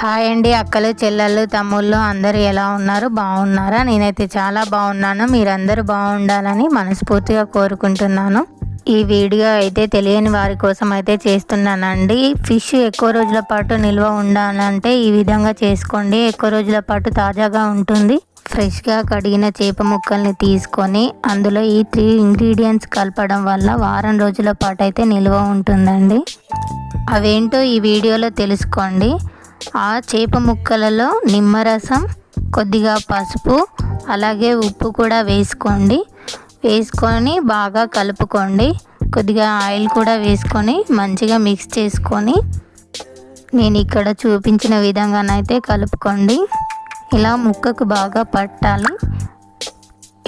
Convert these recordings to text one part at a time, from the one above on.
Hi అండి అక్కలు చెల్లెళ్ళు తమ్ముళ్ళు అందరూ ఎలా ఉన్నారు? బాగున్నారా? నేనైతే చాలా బాగున్నాను. మీరందరూ బాగుండాలని మనస్ఫూర్తిగా కోరుకుంటున్నాను. ఈ వీడియో అయితే తెలియని వారి కోసం అయితే చేస్తున్నానండి. ఫిష్ ఎక్కువ రోజుల పాటు నిల్వ ఉండాలంటే ఈ విధంగా చేసుకోండి. ఎక్కువ రోజుల పాటు తాజాగా ఉంటుంది. ఫ్రెష్గా కడిగిన చేప ముక్కల్ని తీసుకొని అందులో ఈ త్రీ ఇంగ్రీడియంట్స్ కలపడం వల్ల వారం రోజుల పాటు అయితే నిల్వ ఉంటుందండి. అవేంటో ఈ వీడియోలో తెలుసుకోండి. ఆ చేప ముక్కలలో నిమ్మరసం కొద్దిగా పసుపు అలాగే ఉప్పు కూడా వేసుకోండి. వేసుకొని బాగా కలుపుకోండి. కొద్దిగా ఆయిల్ కూడా వేసుకొని మంచిగా మిక్స్ చేసుకొని నేను ఇక్కడ చూపించిన విధంగానైతే కలుపుకోండి. ఇలా ముక్కకు బాగా పట్టాలి.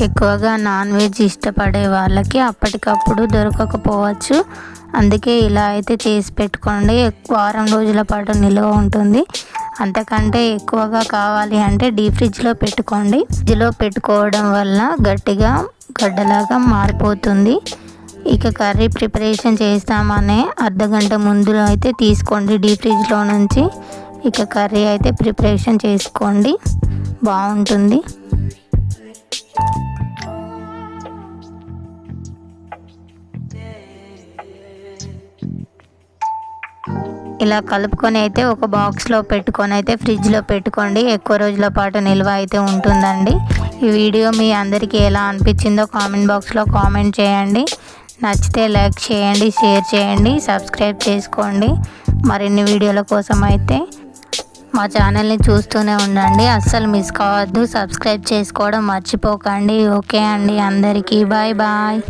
ఎక్కువగా నాన్ వెజ్ ఇష్టపడే వాళ్ళకి అప్పటికప్పుడు దొరకకపోవచ్చు. అందుకే ఇలా అయితే చేసి పెట్టుకోండి. వారం రోజుల పాటు నిల్వ ఉంటుంది. అంతకంటే ఎక్కువగా కావాలి అంటే డీప్ ఫ్రిడ్జ్లో పెట్టుకోండి. ఫ్రిడ్జ్లో పెట్టుకోవడం వల్ల గట్టిగా గడ్డలాగా మారిపోతుంది. ఇక కర్రీ ప్రిపరేషన్ చేస్తామనే అర్ధ గంట ముందులో అయితే తీసుకోండి డీప్ ఫ్రిడ్జ్లో నుంచి. ఇక కర్రీ అయితే ప్రిపరేషన్ చేసుకోండి. బాగుంటుంది. ఇలా కలుపుకొని అయితే ఒక బాక్స్లో పెట్టుకొని అయితే ఫ్రిడ్జ్లో పెట్టుకోండి. ఎక్కువ రోజుల పాటు నిల్వ అయితే ఉంటుందండి. ఈ వీడియో మీ అందరికీ ఎలా అనిపించిందో కామెంట్ బాక్స్లో కామెంట్ చేయండి. నచ్చితే లైక్ చేయండి షేర్ చేయండి సబ్స్క్రైబ్ చేసుకోండి. మరిన్ని వీడియోల కోసం అయితే మా ఛానల్ని చూస్తూనే ఉండండి. అస్సలు మిస్ కావద్దు. సబ్స్క్రైబ్ చేసుకోవడం మర్చిపోకండి. ఓకే అండి అందరికీ. Bye bye.